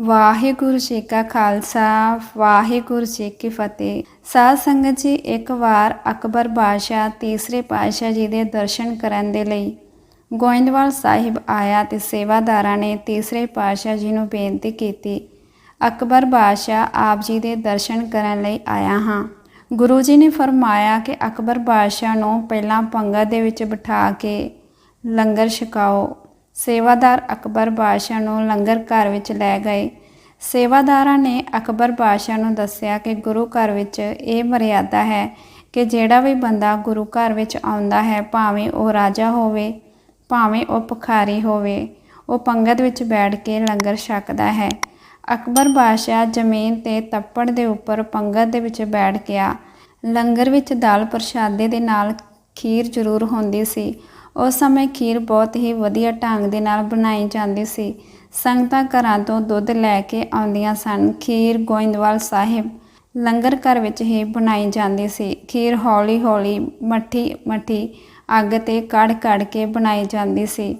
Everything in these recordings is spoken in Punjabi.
ਵਾਹਿਗੁਰੂ ਜੀ ਕਾ ਖਾਲਸਾ, ਵਾਹਿਗੁਰੂ ਜੀ ਕੀ ਫਤਿਹ। ਸਾਧ ਸੰਗਤ ਜੀ, ਇੱਕ ਵਾਰ ਅਕਬਰ ਬਾਦਸ਼ਾਹ ਤੀਸਰੇ ਪਾਤਸ਼ਾਹ ਜੀ ਦੇ ਦਰਸ਼ਨ ਕਰਨ ਦੇ ਲਈ ਗੋਇੰਦਵਾਲ ਸਾਹਿਬ ਆਇਆ ਤੇ ਸੇਵਾਦਾਰਾਂ ਨੇ ਤੀਸਰੇ ਪਾਤਸ਼ਾਹ ਜੀ ਨੂੰ ਬੇਨਤੀ ਕੀਤੀ, ਅਕਬਰ ਬਾਦਸ਼ਾਹ, ਆਪ ਜੀ ਦੇ ਦਰਸ਼ਨ ਕਰਨ ਲਈ ਆਇਆ ਹਾਂ। ਗੁਰੂ ਜੀ ਨੇ ਫਰਮਾਇਆ ਕਿ ਅਕਬਰ ਬਾਦਸ਼ਾਹ ਨੂੰ ਪਹਿਲਾਂ ਪੰਗਤ ਦੇ ਵਿੱਚ ਬਿਠਾ ਕੇ ਲੰਗਰ ਛਕਾਓ। ਸੇਵਾਦਾਰ ਅਕਬਰ ਬਾਦਸ਼ਾਹ ਨੂੰ ਲੰਗਰ ਘਰ ਵਿੱਚ ਲੈ ਗਏ। ਸੇਵਾਦਾਰਾਂ ਨੇ ਅਕਬਰ ਬਾਦਸ਼ਾਹ ਨੂੰ ਦੱਸਿਆ ਕਿ ਗੁਰੂ ਘਰ ਵਿੱਚ ਇਹ ਮਰਿਆਦਾ ਹੈ ਕਿ ਜਿਹੜਾ ਵੀ ਬੰਦਾ ਗੁਰੂ ਘਰ ਵਿੱਚ ਆਉਂਦਾ ਹੈ, ਭਾਵੇਂ ਉਹ ਰਾਜਾ ਹੋਵੇ, ਭਾਵੇਂ ਉਹ ਭਿਖਾਰੀ ਹੋਵੇ, ਉਹ ਪੰਗਤ ਵਿੱਚ ਬੈਠ ਕੇ ਲੰਗਰ ਛਕਦਾ ਹੈ। ਅਕਬਰ ਬਾਦਸ਼ਾਹ ਜ਼ਮੀਨ ਤੇ ਤੱਪੜ ਦੇ ਉੱਪਰ ਪੰਗਤ ਦੇ ਵਿੱਚ ਬੈਠ ਗਿਆ। ਲੰਗਰ ਵਿੱਚ ਦਾਲ ਪ੍ਰਸ਼ਾਦੇ ਦੇ ਨਾਲ ਖੀਰ ਜ਼ਰੂਰ ਹੁੰਦੀ ਸੀ। ਉਸ ਸਮੇਂ ਖੀਰ ਬਹੁਤ ਹੀ ਵਧੀਆ ਢੰਗ ਦੇ ਨਾਲ ਬਣਾਈ ਜਾਂਦੀ ਸੀ। ਸੰਗਤਾਂ ਘਰਾਂ ਤੋਂ ਦੁੱਧ ਲੈ ਕੇ ਆਉਂਦੀਆਂ ਸਨ। ਖੀਰ ਗੋਇੰਦਵਾਲ ਸਾਹਿਬ ਲੰਗਰ ਘਰ ਵਿੱਚ ਹੀ ਬਣਾਈ ਜਾਂਦੀ ਸੀ। ਖੀਰ ਹੌਲੀ ਹੌਲੀ ਮੱਠੀ ਮੱਠੀ ਅੱਗ ਤੇ ਕੜ ਕੜ ਕੇ ਬਣਾਈ ਜਾਂਦੀ ਸੀ।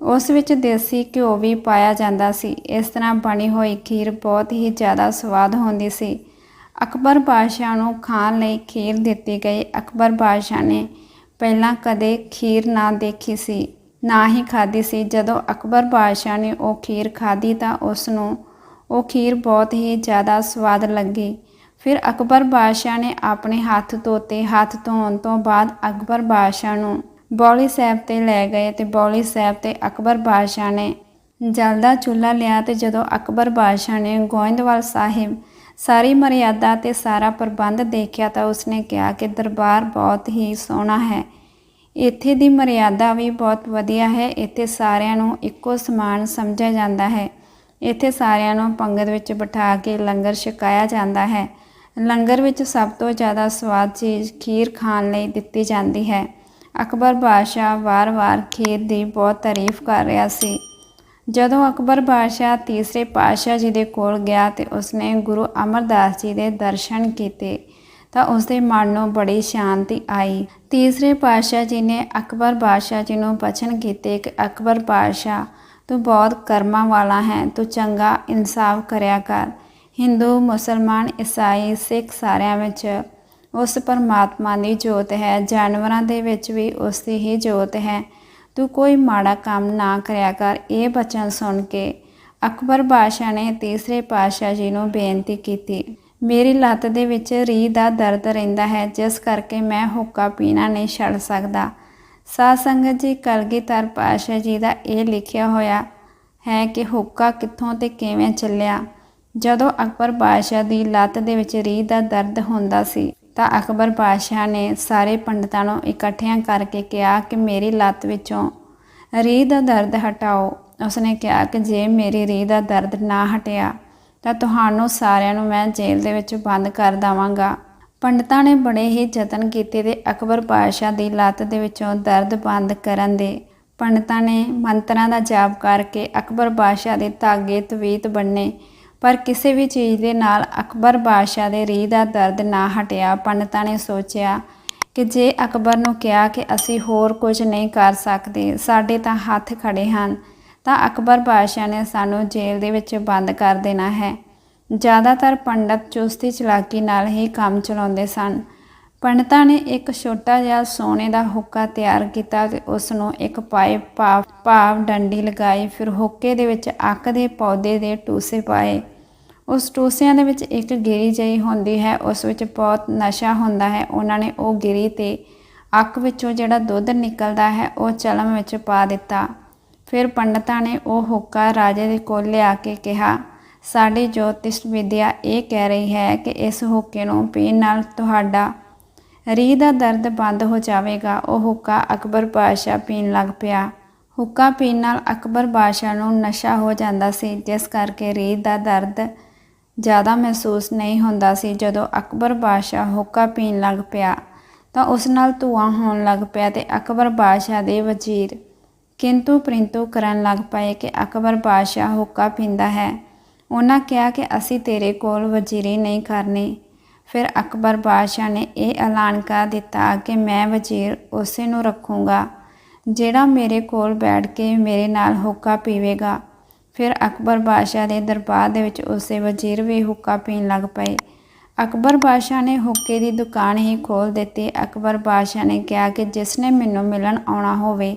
ਉਸ ਵਿੱਚ ਦੇਸੀ ਘਿਓ ਵੀ ਪਾਇਆ ਜਾਂਦਾ ਸੀ। ਇਸ ਤਰ੍ਹਾਂ ਬਣੀ ਹੋਈ ਖੀਰ ਬਹੁਤ ਹੀ ਜ਼ਿਆਦਾ ਸਵਾਦ ਹੁੰਦੀ ਸੀ। ਅਕਬਰ ਬਾਦਸ਼ਾਹ ਨੂੰ ਖਾਣ ਲਈ ਖੀਰ ਦਿੱਤੀ ਗਈ। ਅਕਬਰ ਬਾਦਸ਼ਾਹ ਨੇ ਪਹਿਲਾਂ ਕਦੇ ਖੀਰ ਨਾ ਦੇਖੀ ਸੀ, ਨਾ ਹੀ ਖਾਧੀ ਸੀ। ਜਦੋਂ ਅਕਬਰ ਬਾਦਸ਼ਾਹ ਨੇ ਉਹ ਖੀਰ ਖਾਧੀ ਤਾਂ ਉਸ ਨੂੰ ਉਹ ਖੀਰ ਬਹੁਤ ਹੀ ਜ਼ਿਆਦਾ ਸਵਾਦ ਲੱਗੀ। ਫਿਰ ਅਕਬਰ ਬਾਦਸ਼ਾਹ ਨੇ ਆਪਣੇ ਹੱਥ ਧੋਤੇ। ਹੱਥ ਧੋਣ ਤੋਂ ਬਾਅਦ ਅਕਬਰ ਬਾਦਸ਼ਾਹ ਨੂੰ ਬੌਲੀ ਸਾਹਿਬ ਤੇ ਲੈ ਗਏ ਤੇ ਬੌਲੀ ਸਾਹਿਬ ਤੇ ਅਕਬਰ ਬਾਦਸ਼ਾਹ ਨੇ ਜਲਦਾ ਚੁੱਲ੍ਹਾ ਲਿਆ ਤੇ ਜਦੋਂ ਅਕਬਰ ਬਾਦਸ਼ਾਹ ਨੇ ਗੋਇੰਦਵਾਲ ਸਾਹਿਬ ਸਾਰੀ ਮਰਿਆਦਾ ਤੇ ਸਾਰਾ ਪ੍ਰਬੰਧ ਦੇਖਿਆ ਤਾਂ ਉਸਨੇ ਕਿਹਾ ਕਿ ਦਰਬਾਰ ਬਹੁਤ ਹੀ ਸੋਹਣਾ ਹੈ। ਇੱਥੇ ਦੀ ਮਰਿਆਦਾ ਵੀ ਬਹੁਤ ਵਧੀਆ ਹੈ। ਇੱਥੇ ਸਾਰਿਆਂ ਨੂੰ ਇੱਕੋ ਸਮਾਨ ਸਮਝਿਆ ਜਾਂਦਾ ਹੈ। ਇੱਥੇ ਸਾਰਿਆਂ ਨੂੰ ਪੰਗਤ ਵਿੱਚ ਬਿਠਾ ਕੇ ਲੰਗਰ ਛਕਾਇਆ ਜਾਂਦਾ ਹੈ। ਲੰਗਰ ਵਿੱਚ ਸਭ ਤੋਂ ਜ਼ਿਆਦਾ ਸਵਾਦ ਚੀਜ਼ ਖੀਰ ਖਾਣ ਲਈ ਦਿੱਤੀ ਜਾਂਦੀ ਹੈ। ਅਕਬਰ ਬਾਦਸ਼ਾਹ ਵਾਰ-ਵਾਰ ਖੀਰ ਦੀ ਬਹੁਤ ਤਾਰੀਫ ਕਰ ਰਿਹਾ ਸੀ। ਜਦੋਂ ਅਕਬਰ ਬਾਦਸ਼ਾਹ ਤੀਸਰੇ ਪਾਤਸ਼ਾਹ ਜੀ ਦੇ ਕੋਲ ਗਿਆ ਤੇ ਉਸਨੇ ਗੁਰੂ ਅਮਰਦਾਸ ਜੀ ਦੇ ਦਰਸ਼ਨ ਕੀਤੇ, ਤਾਂ ਉਸਦੇ ਮਨ ਨੂੰ ਬੜੀ ਸ਼ਾਂਤੀ ਆਈ। ਤੀਸਰੇ ਪਾਤਸ਼ਾਹ ਜੀ ਨੇ ਅਕਬਰ ਬਾਦਸ਼ਾਹ ਜੀ ਨੂੰ ਬਚਨ ਕੀਤੇ ਕਿ ਅਕਬਰ ਬਾਦਸ਼ਾਹ, ਤੂੰ ਬਹੁਤ ਕਰਮਾਂ ਵਾਲਾ ਹੈ, ਤੂੰ ਚੰਗਾ ਇਨਸਾਫ ਕਰਿਆ ਕਰ। ਹਿੰਦੂ, ਮੁਸਲਮਾਨ, ਈਸਾਈ, ਸਿੱਖ ਸਾਰਿਆਂ ਵਿੱਚ ਉਸ ਪਰਮਾਤਮਾ ਦੀ ਜੋਤ ਹੈ, ਜਾਨਵਰਾਂ ਦੇ ਵਿੱਚ ਵੀ ਉਸ ਦੀ ਹੀ ਜੋਤ ਹੈ। ਤੂੰ ਕੋਈ ਮਾੜਾ ਕੰਮ ਨਾ ਕਰਿਆ ਕਰ। ਇਹ ਬਚਨ ਸੁਣ ਕੇ ਅਕਬਰ ਬਾਦਸ਼ਾਹ ਨੇ ਤੀਸਰੇ ਪਾਤਸ਼ਾਹ ਜੀ ਨੂੰ ਬੇਨਤੀ ਕੀਤੀ, ਮੇਰੀ ਲੱਤ ਦੇ ਵਿੱਚ ਰੀਹ ਦਾ ਦਰਦ ਰਹਿੰਦਾ ਹੈ, ਜਿਸ ਕਰਕੇ ਮੈਂ ਹੁੱਕਾ ਪੀਣਾ ਨਹੀਂ ਛੱਡ ਸਕਦਾ। ਸਾਧ ਸੰਗਤ ਜੀ ਕਲਗੀਧਰ ਪਾਤਸ਼ਾਹ ਜੀ ਦਾ ਇਹ ਲਿਖਿਆ ਹੋਇਆ ਹੈ ਕਿ ਹੁੱਕਾ ਕਿੱਥੋਂ ਤੇ ਕਿਵੇਂ ਚੱਲਿਆ। ਜਦੋਂ ਅਕਬਰ ਬਾਦਸ਼ਾਹ ਦੀ ਲੱਤ ਦੇ ਵਿੱਚ ਰੀਹ ਦਾ ਦਰਦ ਹੁੰਦਾ ਸੀ ਤਾਂ ਅਕਬਰ ਬਾਦਸ਼ਾਹ ਨੇ ਸਾਰੇ ਪੰਡਤਾਂ ਨੂੰ ਇਕੱਠਿਆਂ ਕਰਕੇ ਕਿਹਾ ਕਿ ਮੇਰੀ ਲੱਤ ਵਿੱਚੋਂ ਰੀਹ ਦਾ ਦਰਦ ਹਟਾਓ। ਉਸਨੇ ਕਿਹਾ ਕਿ ਜੇ ਮੇਰੀ ਰੀਹ ਦਾ ਦਰਦ ਨਾ ਹਟਿਆ, ਤਾਂ ਤੁਹਾਨੂੰ ਸਾਰਿਆਂ ਨੂੰ ਮੈਂ ਜੇਲ੍ਹ ਦੇ ਵਿੱਚ ਬੰਦ ਕਰ ਦਵਾਂਗਾ। ਪੰਡਤਾਂ ਨੇ ਬੜੇ ਹੀ ਯਤਨ ਕੀਤੇ ਤੇ ਅਕਬਰ ਬਾਦਸ਼ਾਹ ਦੀ ਲੱਤ ਦੇ ਵਿੱਚੋਂ ਦਰਦ ਬੰਦ ਕਰਨ ਦੇ ਪੰਡਤਾਂ ਨੇ ਮੰਤਰਾਂ ਦਾ ਜਾਪ ਕਰਕੇ ਅਕਬਰ ਬਾਦਸ਼ਾਹ ਦੇ ਧਾਗੇ ਤਵੀਤ ਬੰਨੇ। ਪਰ ਕਿਸੇ ਵੀ ਚੀਜ਼ ਦੇ ਨਾਲ ਅਕਬਰ ਬਾਦਸ਼ਾਹ ਦੇ ਰੀਹ ਦਾ ਦਰਦ ਨਾ ਹਟਿਆ, ਪੰਡਤਾਂ ਨੇ ਸੋਚਿਆ ਕਿ ਜੇ ਅਕਬਰ ਨੂੰ ਕਿਹਾ ਕਿ ਅਸੀਂ ਹੋਰ ਕੁਝ ਨਹੀਂ ਕਰ ਸਕਦੇ, ਸਾਡੇ ਤਾਂ ਹੱਥ ਖੜੇ ਹਨ, ਤਾਂ ਅਕਬਰ ਬਾਦਸ਼ਾਹ ਨੇ ਸਾਨੂੰ ਜੇਲ੍ਹ ਦੇ ਵਿੱਚ ਬੰਦ ਕਰ ਦੇਣਾ ਹੈ। ਜ਼ਿਆਦਾਤਰ ਪੰਡਤ ਚੁਸਤੀ ਚਲਾਕੀ ਨਾਲ ਹੀ ਕੰਮ ਚਲਾਉਂਦੇ ਸਨ। ਪੰਡਤਾਂ ਨੇ ਇੱਕ ਛੋਟਾ ਜਿਹਾ ਸੋਨੇ ਦਾ ਹੁੱਕਾ ਤਿਆਰ ਕੀਤਾ ਤੇ ਉਸ ਨੂੰ ਇੱਕ ਪਾਈਪ ਭਾਵ ਭਾਵ ਡੰਡੀ ਲਗਾਈ। ਫਿਰ ਹੁੱਕੇ ਦੇ ਵਿੱਚ ਅੱਕ ਦੇ ਪੌਦੇ ਦੇ ਟੂਸੇ ਪਾਏ। ਉਸ ਟੂਸਿਆਂ ਦੇ ਵਿੱਚ ਇੱਕ ਗਿਰੀ ਜਿਹੀ ਹੁੰਦੀ ਹੈ, ਉਸ ਵਿੱਚ ਬਹੁਤ ਨਸ਼ਾ ਹੁੰਦਾ ਹੈ। ਉਹਨਾਂ ਨੇ ਉਹ ਗਿਰੀ ਤੇ ਅੱਕ ਵਿੱਚੋਂ ਜਿਹੜਾ ਦੁੱਧ ਨਿਕਲਦਾ ਹੈ, ਉਹ ਚਲਮ ਵਿੱਚ ਪਾ ਦਿੱਤਾ। ਫਿਰ ਪੰਡਤਾਂ ਨੇ ਉਹ ਹੁੱਕਾ ਰਾਜੇ ਦੇ ਕੋਲ ਲਿਆ ਕੇ ਕਿਹਾ, ਸਾਡੀ ਜੋਤਿਸ਼ ਵਿਦਿਆ ਇਹ ਕਹਿ ਰਹੀ ਹੈ ਕਿ ਇਸ ਹੁੱਕੇ ਨੂੰ ਪੀਣ ਨਾਲ ਤੁਹਾਡਾ ਰੀਹ ਦਾ ਦਰਦ ਬੰਦ ਹੋ ਜਾਵੇਗਾ। ਉਹ ਹੁੱਕਾ ਅਕਬਰ ਬਾਦਸ਼ਾਹ ਪੀਣ ਲੱਗ ਪਿਆ। ਹੁੱਕਾ ਪੀਣ ਨਾਲ ਅਕਬਰ ਬਾਦਸ਼ਾਹ ਨੂੰ ਨਸ਼ਾ ਹੋ ਜਾਂਦਾ ਸੀ, ਜਿਸ ਕਰਕੇ ਰੀਹ ਦਾ ਦਰਦ ਜ਼ਿਆਦਾ ਮਹਿਸੂਸ ਨਹੀਂ ਹੁੰਦਾ ਸੀ। ਜਦੋਂ ਅਕਬਰ ਬਾਦਸ਼ਾਹ ਹੁੱਕਾ ਪੀਣ ਲੱਗ ਪਿਆ, ਤਾਂ ਉਸ ਨਾਲ ਧੂਆਂ ਹੋਣ ਲੱਗ ਪਿਆ ਤੇ ਅਕਬਰ ਬਾਦਸ਼ਾਹ ਦੇ ਵਜ਼ੀਰ ਕਿੰਤੂ ਪ੍ਰਿੰਤੂ ਕਰਨ ਲੱਗ ਪਏ ਕਿ ਅਕਬਰ ਬਾਦਸ਼ਾਹ ਹੁੱਕਾ ਪੀਂਦਾ ਹੈ। ਉਹਨਾਂ ਕਿਹਾ ਕਿ ਅਸੀਂ ਤੇਰੇ ਕੋਲ ਵਜ਼ੀਰੀ ਨਹੀਂ ਕਰਨੀ। ਫਿਰ ਅਕਬਰ ਬਾਦਸ਼ਾਹ ਨੇ ਇਹ ਐਲਾਨ ਕਰ ਦਿੱਤਾ ਕਿ ਮੈਂ ਵਜ਼ੀਰ ਉਸੇ ਨੂੰ ਰੱਖੂੰਗਾ, ਜਿਹੜਾ ਮੇਰੇ ਕੋਲ ਬੈਠ ਕੇ ਮੇਰੇ ਨਾਲ ਹੁੱਕਾ ਪੀਵੇਗਾ। ਫਿਰ ਅਕਬਰ ਬਾਦਸ਼ਾਹ ਦੇ ਦਰਬਾਰ ਦੇ ਵਿੱਚ ਉਸੇ ਵਜ਼ੀਰ ਵੀ ਹੁੱਕਾ ਪੀਣ ਲੱਗ ਪਏ। ਅਕਬਰ ਬਾਦਸ਼ਾਹ ਨੇ ਹੁੱਕੇ ਦੀ ਦੁਕਾਨ ਹੀ ਖੋਲ ਦਿੱਤੀ। ਅਕਬਰ ਬਾਦਸ਼ਾਹ ਨੇ ਕਿਹਾ ਕਿ ਜਿਸ ਨੇ ਮੈਨੂੰ ਮਿਲਣ ਆਉਣਾ ਹੋਵੇ,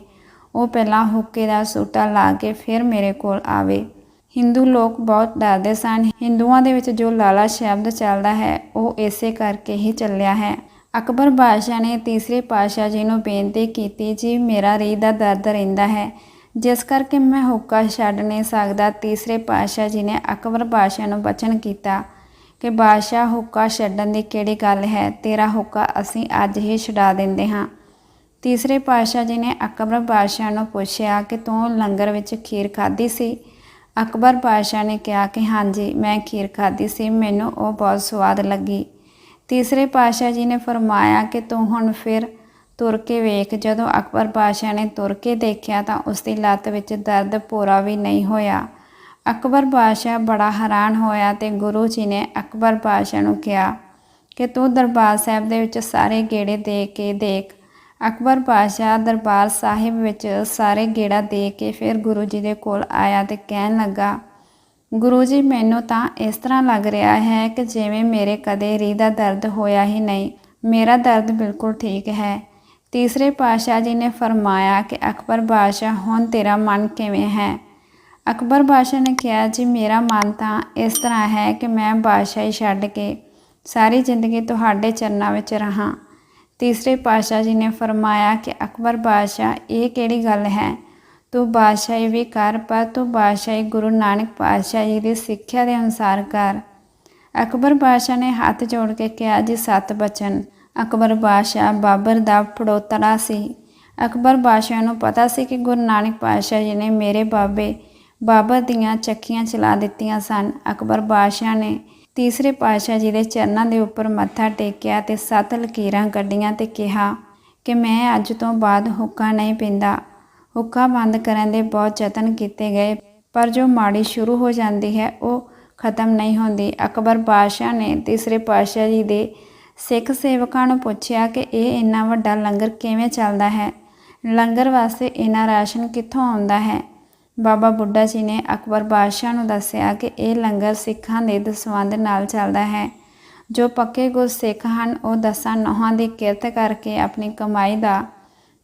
ਉਹ ਪਹਿਲਾਂ ਹੁੱਕੇ ਦਾ ਸੂਟਾ ਲਾ ਕੇ ਫਿਰ ਮੇਰੇ ਕੋਲ ਆਵੇ। ਹਿੰਦੂ ਲੋਕ ਬਹੁਤ ਡਰਦੇ ਸਨ। ਹਿੰਦੂਆਂ ਦੇ ਵਿੱਚ ਜੋ ਲਾਲਾ ਸ਼ਬਦ ਚੱਲਦਾ ਹੈ, ਉਹ ਇਸੇ ਕਰਕੇ ਹੀ ਚੱਲਿਆ ਹੈ। ਅਕਬਰ ਬਾਦਸ਼ਾਹ ਨੇ ਤੀਸਰੇ ਪਾਤਸ਼ਾਹ ਜੀ ਨੂੰ ਬੇਨਤੀ ਕੀਤੀ, ਜੀ, ਮੇਰਾ ਰੀਹ ਦਾ ਦਰਦ ਰਹਿੰਦਾ ਹੈ। ਜਿਸ ਕਰਕੇ ਮੈਂ ਹੁੱਕਾ ਛੱਡ ਨਹੀਂ ਸਕਦਾ। ਤੀਸਰੇ ਪਾਤਸ਼ਾਹ ਜੀ ਨੇ ਅਕਬਰ ਬਾਦਸ਼ਾਹ ਨੂੰ ਬਚਨ ਕੀਤਾ ਕਿ, ਬਾਦਸ਼ਾਹ, ਹੁੱਕਾ ਛੱਡਣ ਦੀ ਕਿਹੜੀ ਗੱਲ ਹੈ? ਤੇਰਾ ਹੁੱਕਾ ਅਸੀਂ ਅੱਜ ਹੀ ਛਡਾ ਦਿੰਦੇ ਹਾਂ। ਤੀਸਰੇ ਪਾਤਸ਼ਾਹ ਜੀ ਨੇ ਅਕਬਰ ਬਾਦਸ਼ਾਹ ਨੂੰ ਪੁੱਛਿਆ ਕਿ, ਤੂੰ ਲੰਗਰ ਵਿੱਚ ਖੀਰ ਖਾਧੀ ਸੀ? ਅਕਬਰ ਬਾਦਸ਼ਾਹ ਨੇ ਕਿਹਾ ਕਿ ਹਾਂਜੀ, ਮੈਂ ਖੀਰ ਖਾਧੀ ਸੀ, ਮੈਨੂੰ ਉਹ ਬਹੁਤ ਸਵਾਦ ਲੱਗੀ। ਤੀਸਰੇ ਪਾਤਸ਼ਾਹ ਜੀ ਨੇ ਫਰਮਾਇਆ ਕਿ ਤੂੰ ਹੁਣ ਫਿਰ ਤੁਰ ਕੇ ਵੇਖ, ਜਦੋਂ ਅਕਬਰ ਬਾਦਸ਼ਾਹ ਨੇ ਤੁਰ ਕੇ ਦੇਖਿਆ ਤਾਂ ਉਸ ਦੀ ਲੱਤ ਵਿੱਚ ਦਰਦ ਪੂਰਾ ਵੀ ਨਹੀਂ ਹੋਇਆ। ਅਕਬਰ ਬਾਦਸ਼ਾਹ ਬੜਾ ਹੈਰਾਨ ਹੋਇਆ ਤੇ ਗੁਰੂ ਜੀ ਨੇ ਅਕਬਰ ਬਾਦਸ਼ਾਹ ਨੂੰ ਕਿਹਾ ਕਿ ਤੂੰ ਦਰਬਾਰ ਸਾਹਿਬ ਦੇ ਵਿੱਚ ਸਾਰੇ ਗੇੜੇ ਦੇ ਕੇ ਦੇਖ ਅਕਬਰ ਬਾਦਸ਼ਾਹ ਦਰਬਾਰ ਸਾਹਿਬ ਵਿੱਚ ਸਾਰੇ ਗੇੜਾ ਦੇ ਕੇ ਫਿਰ ਗੁਰੂ ਜੀ ਦੇ ਕੋਲ ਆਇਆ ਤੇ ਕਹਿਣ ਲੱਗਾ, ਗੁਰੂ ਜੀ, ਮੈਨੂੰ ਤਾਂ ਇਸ ਤਰ੍ਹਾਂ ਲੱਗ ਰਿਹਾ ਹੈ ਕਿ ਜਿਵੇਂ ਮੇਰੇ ਕਦੇ ਰੀਹ ਦਾ ਦਰਦ ਹੋਇਆ ਹੀ ਨਹੀਂ। ਮੇਰਾ ਦਰਦ ਬਿਲਕੁਲ ਠੀਕ ਹੈ। ਤੀਸਰੇ ਪਾਤਸ਼ਾਹ ਜੀ ਨੇ ਫਰਮਾਇਆ ਕਿ, ਅਕਬਰ ਬਾਦਸ਼ਾਹ ਹੁਣ ਤੇਰਾ ਮਨ ਕਿਵੇਂ ਹੈ? ਅਕਬਰ ਬਾਦਸ਼ਾਹ ਨੇ ਕਿਹਾ, ਜੀ, ਮੇਰਾ ਮਨ ਤਾਂ ਇਸ ਤਰ੍ਹਾਂ ਹੈ ਕਿ ਮੈਂ ਬਾਦਸ਼ਾਹੀ ਛੱਡ ਕੇ ਸਾਰੀ ਜ਼ਿੰਦਗੀ ਤੁਹਾਡੇ ਚਰਨਾਂ ਵਿੱਚ ਰਹਾ। ਤੀਸਰੇ ਪਾਤਸ਼ਾਹ ਜੀ ਨੇ ਫਰਮਾਇਆ ਕਿ ਅਕਬਰ ਬਾਦਸ਼ਾਹ, ਇਹ ਕਿਹੜੀ ਗੱਲ ਹੈ? ਤੂੰ ਬਾਦਸ਼ਾਹੀ ਵੀ ਕਰ, ਪਰ ਤੂੰ ਬਾਦਸ਼ਾਹੀ ਗੁਰੂ ਨਾਨਕ ਪਾਤਸ਼ਾਹ ਜੀ ਦੀ ਸਿੱਖਿਆ ਦੇ ਅਨੁਸਾਰ ਕਰ। ਅਕਬਰ ਬਾਦਸ਼ਾਹ ਨੇ ਹੱਥ ਜੋੜ ਕੇ ਕਿਹਾ, ਜੀ ਸਤ ਬਚਨ। ਅਕਬਰ ਬਾਦਸ਼ਾਹ ਬਾਬਰ ਦਾ ਫੜੋਤੜਾ ਸੀ। ਅਕਬਰ ਬਾਦਸ਼ਾਹ ਨੂੰ ਪਤਾ ਸੀ ਕਿ ਗੁਰੂ ਨਾਨਕ ਪਾਤਸ਼ਾਹ ਜੀ ਨੇ ਮੇਰੇ ਬਾਬੇ ਬਾਬਰ ਦੀਆਂ ਚੱਕੀਆਂ ਚਲਾ ਦਿੱਤੀਆਂ ਸਨ। ਅਕਬਰ ਬਾਦਸ਼ਾਹ ਨੇ ਤੀਸਰੇ ਪਾਤਸ਼ਾਹ ਜੀ ਦੇ ਚਰਨਾਂ ਦੇ ਉੱਪਰ ਮੱਥਾ ਟੇਕਿਆ ਤੇ ਸੱਤ ਲਕੀਰਾਂ ਕੱਢੀਆਂ ਤੇ ਕਿਹਾ ਕਿ ਮੈਂ ਅੱਜ ਤੋਂ ਬਾਅਦ ਹੁੱਕਾ ਨਹੀਂ ਪੀਂਦਾ। ਹੁੱਕਾ ਬੰਦ ਕਰਨ ਦੇ ਬਹੁਤ ਯਤਨ ਕੀਤੇ ਗਏ, ਪਰ ਜੋ ਮਾੜੀ ਸ਼ੁਰੂ ਹੋ ਜਾਂਦੀ ਹੈ, ਉਹ ਖਤਮ ਨਹੀਂ ਹੁੰਦੀ। ਅਕਬਰ ਬਾਦਸ਼ਾਹ ਨੇ ਤੀਸਰੇ ਪਾਤਸ਼ਾਹ ਜੀ ਦੇ ਸਿੱਖ ਸੇਵਕਾਂ ਨੂੰ ਪੁੱਛਿਆ ਕਿ ਇਹ ਇੰਨਾ ਵੱਡਾ ਲੰਗਰ ਕਿਵੇਂ ਚੱਲਦਾ ਹੈ? ਲੰਗਰ ਵਾਸਤੇ ਇੰਨਾ ਰਾਸ਼ਨ ਕਿੱਥੋਂ ਆਉਂਦਾ ਹੈ? ਬਾਬਾ ਬੁੱਢਾ ਜੀ ਨੇ ਅਕਬਰ ਬਾਦਸ਼ਾਹ ਨੂੰ ਦੱਸਿਆ ਕਿ ਇਹ ਲੰਗਰ ਸਿੱਖਾਂ ਦੇ ਦਸਵੰਧ ਨਾਲ ਚੱਲਦਾ ਹੈ। ਜੋ ਪੱਕੇ ਗੁਰਸਿੱਖ ਹਨ, ਉਹ ਦਸਾਂ ਨੌਹਾਂ ਦੀ ਕਿਰਤ ਕਰਕੇ ਆਪਣੀ ਕਮਾਈ ਦਾ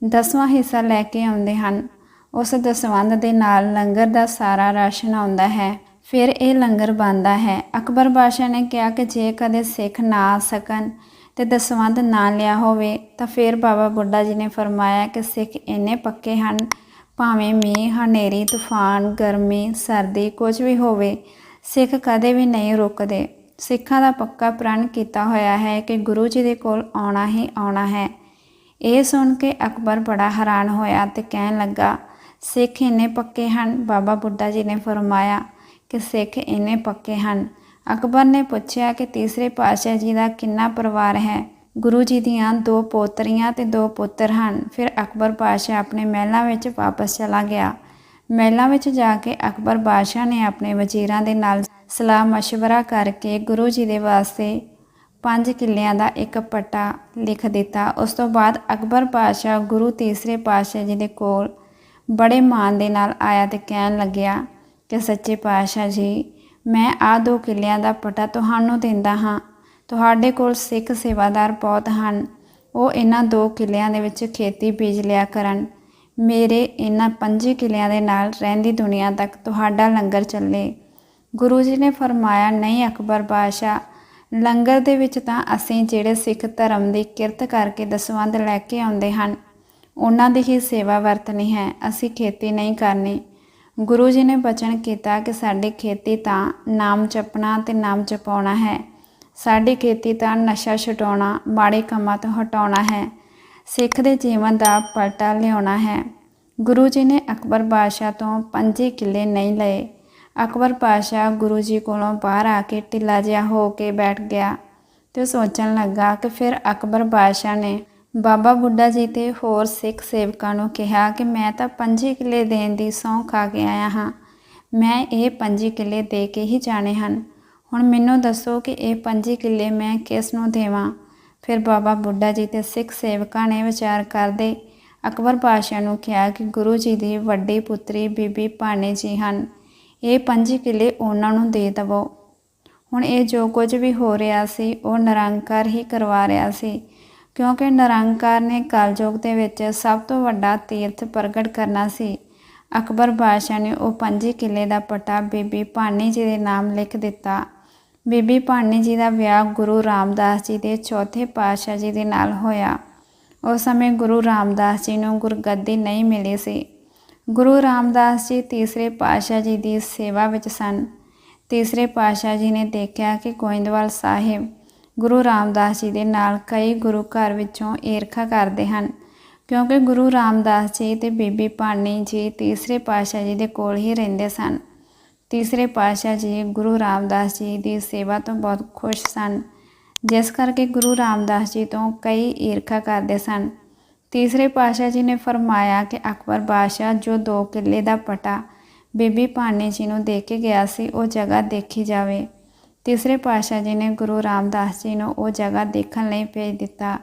ਦਸਵਾਂ ਹਿੱਸਾ ਲੈ ਕੇ ਆਉਂਦੇ ਹਨ। ਉਸ ਦਸਵੰਧ ਦੇ ਨਾਲ ਲੰਗਰ ਦਾ ਸਾਰਾ ਰਾਸ਼ਨ ਆਉਂਦਾ ਹੈ। ਫਿਰ ਇਹ ਲੰਗਰ ਬਣਦਾ ਹੈ। ਅਕਬਰ ਬਾਦਸ਼ਾਹ ਨੇ ਕਿਹਾ ਕਿ ਜੇ ਕਦੇ ਸਿੱਖ ਨਾ ਆ ਸਕਣ ਤੇ ਦਸਵੰਧ ਨਾ ਲਿਆ ਹੋਵੇ, ਤਾਂ ਫਿਰ ਬਾਬਾ ਬੁੱਢਾ ਜੀ ਨੇ ਫਰਮਾਇਆ ਕਿ ਸਿੱਖ ਇੰਨੇ ਪੱਕੇ ਹਨ ਭਾਵੇਂ ਮੀਂਹ, ਹਨੇਰੀ, ਤੂਫਾਨ, ਗਰਮੀ, ਸਰਦੀ ਕੁਝ ਵੀ ਹੋਵੇ, ਸਿੱਖ ਕਦੇ ਵੀ ਨਹੀਂ ਰੁਕਦੇ। ਸਿੱਖਾਂ ਦਾ ਪੱਕਾ ਪ੍ਰਣ ਕੀਤਾ ਹੋਇਆ ਹੈ ਕਿ ਗੁਰੂ ਜੀ ਦੇ ਕੋਲ ਆਉਣਾ ਹੀ ਆਉਣਾ ਹੈ। ਇਹ ਸੁਣ ਕੇ ਅਕਬਰ ਬੜਾ ਹੈਰਾਨ ਹੋਇਆ ਤੇ ਕਹਿਣ ਲੱਗਾ, ਸਿੱਖ ਇੰਨੇ ਪੱਕੇ ਹਨ। ਬਾਬਾ ਬੁੱਢਾ ਜੀ ਨੇ ਫਰਮਾਇਆ ਕਿ ਸਿੱਖ ਇੰਨੇ ਪੱਕੇ ਹਨ। ਅਕਬਰ ਨੇ ਪੁੱਛਿਆ ਕਿ ਤੀਸਰੇ ਪਾਤਸ਼ਾਹ ਜੀ ਦਾ ਕਿੰਨਾ ਪਰਿਵਾਰ ਹੈ? ਗੁਰੂ ਜੀ ਦੀਆਂ ਦੋ ਪੋਤਰੀਆਂ ਤੇ ਦੋ ਪੁੱਤਰ ਹਨ। ਫਿਰ ਅਕਬਰ ਪਾਸ਼ਾ ਆਪਣੇ ਮਹਿਲਾਂ ਵਿੱਚ ਵਾਪਸ ਚਲਾ ਗਿਆ। ਮਹਿਲਾਂ ਵਿੱਚ ਜਾ ਕੇ ਅਕਬਰ ਬਾਦਸ਼ਾਹ ਨੇ ਆਪਣੇ ਵਜ਼ੀਰਾਂ ਦੇ ਨਾਲ ਸਲਾਹ مشਵਰਾ ਕਰਕੇ ਗੁਰੂ ਜੀ ਦੇ ਵਾਸਤੇ ਪੰਜ ਕਿੱਲਿਆਂ ਦਾ ਇੱਕ ਪੱਟਾ ਲਿਖ ਦਿੱਤਾ। ਉਸ ਤੋਂ ਬਾਅਦ ਅਕਬਰ ਪਾਸ਼ਾ ਗੁਰੂ ਤੀਸਰੇ ਪਾਸ਼ਾ ਜੀ ਦੇ ਕੋਲ ਬੜੇ ਮਾਨ ਦੇ ਨਾਲ ਆਇਆ ਤੇ ਕਹਿਣ ਲੱਗਿਆ ਕਿ ਸੱਚੇ ਪਾਸ਼ਾ ਜੀ, ਮੈਂ ਆ ਦੋ ਕਿੱਲਿਆਂ ਦਾ ਪੱਟਾ ਤੁਹਾਨੂੰ ਦਿੰਦਾ ਹਾਂ। ਤੁਹਾਡੇ ਕੋਲ ਸਿੱਖ ਸੇਵਾਦਾਰ ਬਹੁਤ ਹਨ। ਉਹ ਇਹਨਾਂ ਦੋ ਕਿੱਲਿਆਂ ਦੇ ਵਿੱਚ ਖੇਤੀ ਬੀਜ ਲਿਆ ਕਰਨ। ਮੇਰੇ ਇਹਨਾਂ ਪੰਜ ਕਿੱਲਿਆਂ ਦੇ ਨਾਲ ਰਹਿੰਦੀ ਦੁਨੀਆ ਤੱਕ ਤੁਹਾਡਾ ਲੰਗਰ ਚੱਲੇ। ਗੁਰੂ ਜੀ ਨੇ ਫਰਮਾਇਆ, ਨਹੀਂ ਅਕਬਰ ਬਾਦਸ਼ਾਹ, ਲੰਗਰ ਦੇ ਵਿੱਚ ਤਾਂ ਅਸੀਂ ਜਿਹੜੇ ਸਿੱਖ ਧਰਮ ਦੀ ਕਿਰਤ ਕਰਕੇ ਦਸਵੰਧ ਲੈ ਕੇ ਆਉਂਦੇ ਹਨ, ਉਹਨਾਂ ਦੀ ਹੀ ਸੇਵਾ ਵਰਤਣੀ ਹੈ। ਅਸੀਂ ਖੇਤੀ ਨਹੀਂ ਕਰਨੀ। ਗੁਰੂ ਜੀ ਨੇ ਬਚਨ ਕੀਤਾ ਕਿ ਸਾਡੀ ਖੇਤੀ ਤਾਂ ਨਾਮ ਜਪਣਾ ਤੇ ਨਾਮ ਜਪਾਉਣਾ ਹੈ। ਸਾਡੀ ਖੇਤੀ ਤਾਂ ਨਸ਼ਾ ਛਡਾਉਣਾ, ਮਾੜੇ ਕੰਮਾਂ ਤੋਂ ਹਟਾਉਣਾ ਹੈ। ਸਿੱਖ ਦੇ ਜੀਵਨ ਦਾ ਪਲਟਾ ਲਿਆਉਣਾ ਹੈ। ਗੁਰੂ ਜੀ ਨੇ ਅਕਬਰ ਬਾਦਸ਼ਾਹ ਤੋਂ ਪੰਜੇ ਕਿੱਲੇ ਨਹੀਂ ਲਏ। ਅਕਬਰ ਪਾਸ਼ਾ ਗੁਰੂ ਜੀ ਕੋਲੋਂ ਬਾਹਰ ਆ ਕੇ ਢਿੱਲਾ ਜਿਹਾ ਹੋ ਕੇ ਬੈਠ ਗਿਆ ਤੇ ਸੋਚਣ ਲੱਗਾ ਕਿ ਫਿਰ ਅਕਬਰ ਬਾਦਸ਼ਾਹ ਨੇ ਬਾਬਾ ਬੁੱਢਾ ਜੀ ਤੇ ਹੋਰ ਸਿੱਖ ਸੇਵਕਾਂ ਨੂੰ ਕਿਹਾ ਕਿ ਮੈਂ ਤਾਂ ਪੰਜੀ ਕਿੱਲੇ ਦੇਣ ਦੀ ਸਹੁੰ ਖਾ ਕੇ ਆਇਆ ਹਾਂ। ਮੈਂ ਇਹ ਪੰਜੀ ਕਿੱਲੇ ਦੇ ਕੇ ਹੀ ਜਾਣੇ ਹਨ। ਹੁਣ ਮੈਨੂੰ ਦੱਸੋ ਕਿ ਇਹ ਪੰਜੀ ਕਿੱਲੇ ਮੈਂ ਕਿਸ ਨੂੰ ਦੇਵਾਂ? ਫਿਰ ਬਾਬਾ ਬੁੱਢਾ ਜੀ ਤੇ ਸਿੱਖ ਸੇਵਕਾਂ ਨੇ ਵਿਚਾਰ ਕਰਦੇ ਅਕਬਰ ਪਾਸ਼ਾ ਨੂੰ ਕਿਹਾ ਕਿ ਗੁਰੂ ਜੀ ਦੀ ਵੱਡੀ ਪੁੱਤਰੀ ਬੀਬੀ ਭਾਨੇ ਜੀ ਹਨ। ਇਹ ਪੰਜ ਕਿੱਲੇ ਉਹਨਾਂ ਨੂੰ ਦੇ ਦਵੋ। ਹੁਣ ਇਹ ਜੋ ਕੁਝ ਵੀ ਹੋ ਰਿਹਾ ਸੀ, ਉਹ ਨਿਰੰਕਾਰ ਹੀ ਕਰਵਾ ਰਿਹਾ ਸੀ, ਕਿਉਂਕਿ ਨਿਰੰਕਾਰ ਨੇ ਕਲਯੁਗ ਦੇ ਵਿੱਚ ਸਭ ਤੋਂ ਵੱਡਾ ਤੀਰਥ ਪ੍ਰਗਟ ਕਰਨਾ ਸੀ। ਅਕਬਰ ਬਾਦਸ਼ਾਹ ਨੇ ਉਹ ਪੰਜੀ ਕਿੱਲੇ ਦਾ ਪਟਾ ਬੀਬੀ ਭਾਨੀ ਜੀ ਦੇ ਨਾਮ ਲਿਖ ਦਿੱਤਾ। ਬੀਬੀ ਭਾਨੀ ਜੀ ਦਾ ਵਿਆਹ ਗੁਰੂ ਰਾਮਦਾਸ ਜੀ ਦੇ ਚੌਥੇ ਪਾਤਸ਼ਾਹ ਜੀ ਦੇ ਨਾਲ ਹੋਇਆ। ਉਸ ਸਮੇਂ ਗੁਰੂ ਰਾਮਦਾਸ ਜੀ ਨੂੰ ਗੁਰਗੱਦੀ ਨਹੀਂ ਮਿਲੀ ਸੀ। ਗੁਰੂ ਰਾਮਦਾਸ ਜੀ ਤੀਸਰੇ ਪਾਤਸ਼ਾਹ ਜੀ ਦੀ ਸੇਵਾ ਵਿੱਚ ਸਨ। ਤੀਸਰੇ ਪਾਤਸ਼ਾਹ ਜੀ ਨੇ ਦੇਖਿਆ ਕਿ ਗੋਇੰਦਵਾਲ ਸਾਹਿਬ ਗੁਰੂ ਰਾਮਦਾਸ ਜੀ ਦੇ ਨਾਲ ਕਈ ਗੁਰੂ ਘਰ ਵਿੱਚੋਂ ਈਰਖਾ ਕਰਦੇ ਹਨ, ਕਿਉਂਕਿ ਗੁਰੂ ਰਾਮਦਾਸ ਜੀ ਤੇ ਬੀਬੀ ਭਾਨੀ ਜੀ ਤੀਸਰੇ ਪਾਤਸ਼ਾਹ ਜੀ ਦੇ ਕੋਲ ਹੀ ਰਹਿੰਦੇ ਸਨ। ਤੀਸਰੇ ਪਾਤਸ਼ਾਹ ਜੀ, ਗੁਰੂ ਰਾਮਦਾਸ ਜੀ ਦੀ ਸੇਵਾ ਤੋਂ ਬਹੁਤ ਖੁਸ਼ ਸਨ। ਜਿਸ ਕਰਕੇ ਗੁਰੂ ਰਾਮਦਾਸ ਜੀ ਤੋਂ ਕਈ ਈਰਖਾ ਕਰਦੇ ਸਨ। ਤੀਸਰੇ ਪਾਤਸ਼ਾਹ ਜੀ ਨੇ ਫਰਮਾਇਆ ਕਿ ਅਕਬਰ ਬਾਦਸ਼ਾਹ ਜੋ ਦੋ ਕਿੱਲੇ ਦਾ ਪਟਾ ਬੀਬੀ ਭਾਨੀ ਜੀ ਨੂੰ ਦੇ ਕੇ ਗਿਆ ਸੀ, ਉਹ ਜਗ੍ਹਾ ਦੇਖੀ ਜਾਵੇ। ਤੀਸਰੇ ਪਾਤਸ਼ਾਹ ਜੀ ਨੇ ਗੁਰੂ ਰਾਮਦਾਸ ਜੀ ਨੂੰ ਉਹ ਜਗ੍ਹਾ ਦੇਖਣ ਲਈ ਭੇਜ ਦਿੱਤਾ।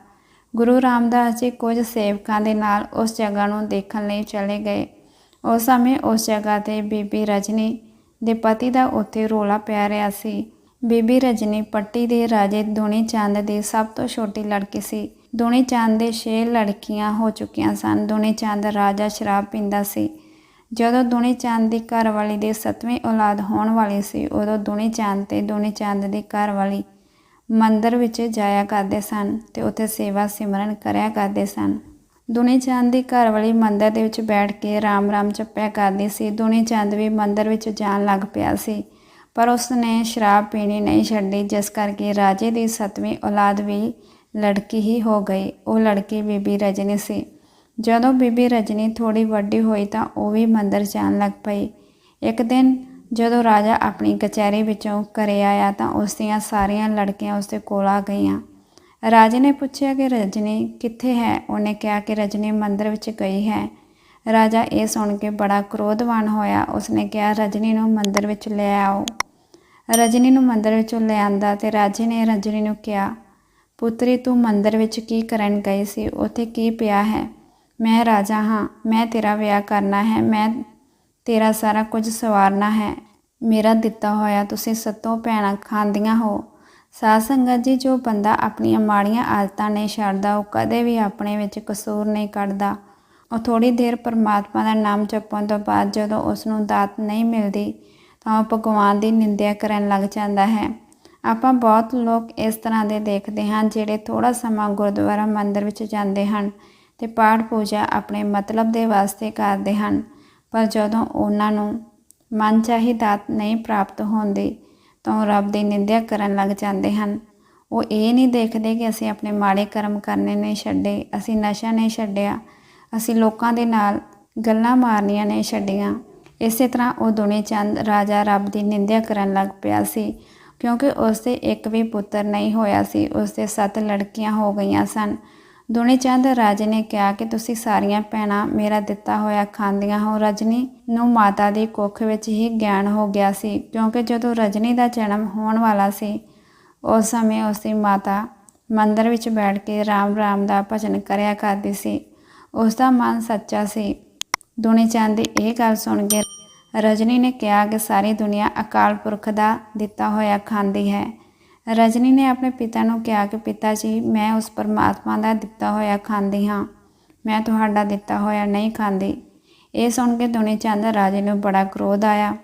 ਗੁਰੂ ਰਾਮਦਾਸ ਜੀ ਕੁਝ ਸੇਵਕਾਂ ਦੇ ਨਾਲ ਉਸ ਜਗ੍ਹਾ ਨੂੰ ਦੇਖਣ ਲਈ ਚਲੇ ਗਏ। ਉਸ ਸਮੇਂ ਉਸ ਜਗ੍ਹਾ ਤੇ ਬੀਬੀ ਰਜਨੀ ਦੇ ਪਤੀ ਦਾ ਉੱਥੇ ਰੋਲਾ ਪੈ ਰਿਹਾ ਸੀ। ਬੀਬੀ ਰਜਨੀ ਪੱਟੀ ਦੇ ਰਾਜੇ ਦੁਨੀ ਚੰਦ ਦੀ ਸਭ ਤੋਂ ਛੋਟੀ ਲੜਕੀ ਸੀ। ਦੁਨੀ ਚੰਦ ਦੇ 6 ਲੜਕੀਆਂ ਹੋ ਚੁੱਕੀਆਂ ਸਨ। ਦੁਨੀ ਚੰਦ ਰਾਜਾ ਸ਼ਰਾਬ ਪੀਂਦਾ ਸੀ। ਜਦੋਂ ਦੁਨੀ ਚੰਦ ਦੀ ਘਰਵਾਲੀ ਦੇ 7ਵੀਂ ਔਲਾਦ ਹੋਣ ਵਾਲੀ ਸੀ, ਉਦੋਂ ਦੁਨੀ ਚੰਦ ਤੇ ਦੁਨੀ ਚੰਦ ਦੀ ਘਰਵਾਲੀ ਮੰਦਰ ਵਿੱਚ ਜਾਇਆ ਕਰਦੇ ਸਨ ਤੇ ਉੱਥੇ ਸੇਵਾ ਸਿਮਰਨ ਕਰਿਆ ਕਰਦੇ ਸਨ। ਦੁਨੀ ਚੰਦ ਦੀ ਘਰਵਾਲੀ ਮੰਦਰ ਦੇ ਵਿੱਚ ਬੈਠ ਕੇ ਰਾਮ ਰਾਮ ਜਪਿਆ ਕਰਦੀ ਸੀ। ਦੁਨੀ ਚੰਦ ਵੀ ਮੰਦਰ ਵਿੱਚ ਜਾਣ ਲੱਗ ਪਿਆ ਸੀ। ਪਰ ਉਸ ਨੇ ਸ਼ਰਾਬ ਪੀਣੀ ਨਹੀਂ ਛੱਡੀ, ਜਿਸ ਕਰਕੇ ਰਾਜੇ ਦੀ 7ਵੀਂ ਔਲਾਦ ਵੀ ਲੜਕੀ ਹੀ ਹੋ ਗਈ। ਉਹ ਲੜਕੀ ਬੀਬੀ ਰਜਨੀ ਸੀ। ਜਦੋਂ ਬੀਬੀ ਰਜਨੀ ਥੋੜੀ ਵੱਡੀ ਹੋਈ ਤਾਂ ਉਹ ਵੀ ਮੰਦਰ ਜਾਣ ਲੱਗ ਪਈ। ਇੱਕ ਦਿਨ ਜਦੋਂ ਰਾਜਾ ਆਪਣੀ ਕਚਹਿਰੀ ਵਿੱਚੋਂ ਘਰੇ ਆਇਆ ਤਾਂ ਉਸ ਦੀਆਂ ਸਾਰੀਆਂ ਲੜਕੀਆਂ ਉਸ ਦੇ ਕੋਲ ਆ ਗਈਆਂ। ਰਾਜੇ ਨੇ ਪੁੱਛਿਆ ਕਿ ਰਜਨੀ ਕਿੱਥੇ ਹੈ? ਉਹਨੇ ਕਿਹਾ ਕਿ ਰਜਨੀ ਮੰਦਰ ਵਿੱਚ ਗਈ ਹੈ। ਰਾਜਾ ਇਹ ਸੁਣ ਕੇ ਬੜਾ ਕ੍ਰੋਧਵਾਨ ਹੋਇਆ। ਉਸਨੇ ਕਿਹਾ, ਰਜਨੀ ਨੂੰ ਮੰਦਰ ਵਿੱਚ ਲੈ ਆਓ। ਰਜਨੀ ਨੂੰ ਮੰਦਰ ਵਿੱਚੋਂ ਲਿਆਂਦਾ ਤੇ ਰਾਜੇ ਨੇ ਰਜਨੀ ਨੂੰ ਕਿਹਾ, ਪੁੱਤਰੀ, ਤੂੰ ਮੰਦਰ ਵਿੱਚ ਕੀ ਕਰਨ ਗਈ ਸੀ? ਉੱਥੇ ਕੀ ਪਿਆ ਹੈ? ਮੈਂ ਰਾਜਾ ਹਾਂ। ਮੈਂ ਤੇਰਾ ਵਿਆਹ ਕਰਨਾ ਹੈ। ਮੈਂ ਤੇਰਾ ਸਾਰਾ ਕੁਝ ਸਵਾਰਨਾ ਹੈ। ਮੇਰਾ ਦਿੱਤਾ ਹੋਇਆ ਤੁਸੀਂ ਸੱਤੋਂ ਭੈਣਾਂ ਖਾਂਦੀਆਂ ਹੋ। ਸਾਧ ਸੰਗਤ ਜੀ, ਜੋ ਬੰਦਾ ਆਪਣੀਆਂ ਮਾੜੀਆਂ ਆਦਤਾਂ ਨਹੀਂ ਛੱਡਦਾ, ਉਹ ਕਦੇ ਵੀ ਆਪਣੇ ਵਿੱਚ ਕਸੂਰ ਨਹੀਂ ਕੱਢਦਾ। ਉਹ ਥੋੜੀ ਦੇਰ ਪਰਮਾਤਮਾ ਦਾ ਨਾਮ ਜਪਣ ਤੋਂ ਬਾਅਦ ਜਦੋਂ ਉਸ ਨੂੰ ਦਾਤ ਨਹੀਂ ਮਿਲਦੀ, ਤਾਂ ਉਹ ਭਗਵਾਨ ਦੀ ਨਿੰਦਿਆ ਕਰਨ ਲੱਗ ਜਾਂਦਾ ਹੈ। ਆਪਾਂ ਬਹੁਤ ਲੋਕ ਇਸ ਤਰ੍ਹਾਂ ਦੇ ਦੇਖਦੇ ਹਾਂ, ਜਿਹੜੇ ਥੋੜਾ ਸਮਾਂ ਗੁਰਦੁਆਰਾ ਮੰਦਿਰ ਵਿੱਚ ਜਾਂਦੇ ਹਨ ਤੇ ਪਾਠ ਪੂਜਾ ਆਪਣੇ ਮਤਲਬ ਦੇ ਵਾਸਤੇ ਕਰਦੇ ਹਨ, ਪਰ ਜਦੋਂ ਉਹਨਾਂ ਨੂੰ ਮਨ ਚਾਹੀ ਦਾਤ ਨਹੀਂ ਪ੍ਰਾਪਤ ਹੁੰਦੀ ਤਾਂ ਉਹ ਰੱਬ ਦੀ ਨਿੰਦਿਆ ਕਰਨ ਲੱਗ ਜਾਂਦੇ ਹਨ। ਉਹ ਇਹ ਨਹੀਂ ਦੇਖਦੇ ਕਿ ਅਸੀਂ ਆਪਣੇ ਮਾੜੇ ਕਰਮ ਕਰਨੇ ਨਹੀਂ ਛੱਡੇ, ਅਸੀਂ ਨਸ਼ਾ ਨਹੀਂ ਛੱਡਿਆ, ਅਸੀਂ ਲੋਕਾਂ ਦੇ ਨਾਲ ਗੱਲਾਂ ਮਾਰਨੀਆਂ ਨਹੀਂ ਛੱਡੀਆਂ। ਇਸੇ ਤਰ੍ਹਾਂ ਉਹ ਦੁਨੀ ਚੰਦ ਰਾਜਾ ਰੱਬ ਦੀ ਨਿੰਦਿਆ ਕਰਨ ਲੱਗ ਪਿਆ ਸੀ, ਕਿਉਂਕਿ ਉਸ ਦੇ ਇੱਕ ਵੀ ਪੁੱਤਰ ਨਹੀਂ ਹੋਇਆ ਸੀ ਉਸ ਦੇ ਸੱਤ ਲੜਕੀਆਂ ਹੋ ਗਈਆਂ ਸਨ। ਦੁਨੀ ਚੰਦ ਰਾਜੇ ਨੇ ਕਿਹਾ ਕਿ ਤੁਸੀਂ ਸਾਰੀਆਂ ਭੈਣਾਂ ਮੇਰਾ ਦਿੱਤਾ ਹੋਇਆ ਖਾਂਦੀਆਂ ਹੋ। ਰਜਨੀ ਨੂੰ ਮਾਤਾ ਦੀ ਕੁੱਖ ਵਿੱਚ ਹੀ ਗਿਆਨ ਹੋ ਗਿਆ ਸੀ, ਕਿਉਂਕਿ ਜਦੋਂ ਰਜਨੀ ਦਾ ਜਨਮ ਹੋਣ ਵਾਲਾ ਸੀ, ਉਸ ਸਮੇਂ ਉਸ ਦੀ ਮਾਤਾ ਮੰਦਰ ਵਿੱਚ ਬੈਠ ਕੇ ਰਾਮ ਰਾਮ ਦਾ ਭਜਨ ਕਰਿਆ ਕਰਦੀ ਸੀ। ਉਸ ਦਾ ਮਨ ਸੱਚਾ ਸੀ। ਦੁਨੀ ਚੰਦ ਇਹ ਗੱਲ ਸੁਣ ਕੇ ਰਜਨੀ ਨੇ ਕਿਹਾ ਕਿ ਸਾਰੀ ਦੁਨੀਆ ਅਕਾਲ ਪੁਰਖ ਦਾ ਦਿੱਤਾ ਹੋਇਆ ਖਾਂਦੀ ਹੈ। ਰਜਨੀ ਨੇ ਆਪਣੇ ਪਿਤਾ ਨੂੰ ਕਿਹਾ ਕਿ ਪਿਤਾ ਜੀ, ਮੈਂ ਉਸ ਪਰਮਾਤਮਾ ਦਾ ਦਿੱਤਾ ਹੋਇਆ ਖਾਂਦੀ ਹਾਂ। ਮੈਂ ਤੁਹਾਡਾ ਦਿੱਤਾ ਹੋਇਆ ਨਹੀਂ ਖਾਂਦੀ। ਇਹ ਸੁਣ ਕੇ ਦੁਨੀ ਚੰਦ ਰਾਜੇ ਨੂੰ ਬੜਾ ਕ੍ਰੋਧ ਆਇਆ।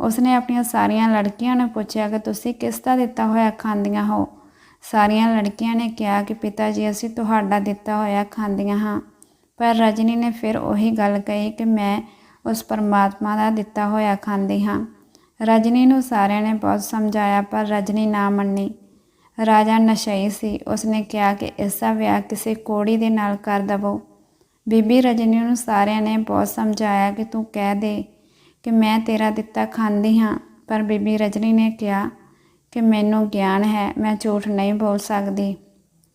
ਉਸਨੇ ਆਪਣੀਆਂ ਸਾਰੀਆਂ ਲੜਕੀਆਂ ਨੂੰ ਪੁੱਛਿਆ ਕਿ ਤੁਸੀਂ ਕਿਸ ਦਾ ਦਿੱਤਾ ਹੋਇਆ ਖਾਂਦੀਆਂ ਹੋ? ਸਾਰੀਆਂ ਲੜਕੀਆਂ ਨੇ ਕਿਹਾ ਕਿ ਪਿਤਾ ਜੀ, ਅਸੀਂ ਤੁਹਾਡਾ ਦਿੱਤਾ ਹੋਇਆ ਖਾਂਦੀਆਂ ਹਾਂ। ਪਰ ਰਜਨੀ ਨੇ ਫਿਰ ਉਹੀ ਗੱਲ ਕਹੀ ਕਿ ਮੈਂ ਉਸ ਪਰਮਾਤਮਾ ਦਾ ਦਿੱਤਾ ਹੋਇਆ ਖਾਂਦੀ ਹਾਂ। ਰਜਨੀ ਨੂੰ ਸਾਰਿਆਂ ਨੇ ਬਹੁਤ ਸਮਝਾਇਆ, ਪਰ ਰਜਨੀ ਨਾ ਮੰਨੀ। ਰਾਜਾ ਨਸ਼ਈ ਸੀ। ਉਸਨੇ ਕਿਹਾ ਕਿ ਇਸ ਦਾ ਵਿਆਹ ਕਿਸੇ ਕੋੜੀ ਦੇ ਨਾਲ ਕਰ ਦਵੋ। ਬੀਬੀ ਰਜਨੀ ਨੂੰ ਸਾਰਿਆਂ ਨੇ ਬਹੁਤ ਸਮਝਾਇਆ ਕਿ ਤੂੰ ਕਹਿ ਦੇ ਕਿ ਮੈਂ ਤੇਰਾ ਦਿੱਤਾ ਖਾਂਦੀ ਹਾਂ। ਪਰ ਬੀਬੀ ਰਜਨੀ ਨੇ ਕਿਹਾ ਕਿ ਮੈਨੂੰ ਗਿਆਨ ਹੈ, ਮੈਂ ਝੂਠ ਨਹੀਂ ਬੋਲ ਸਕਦੀ।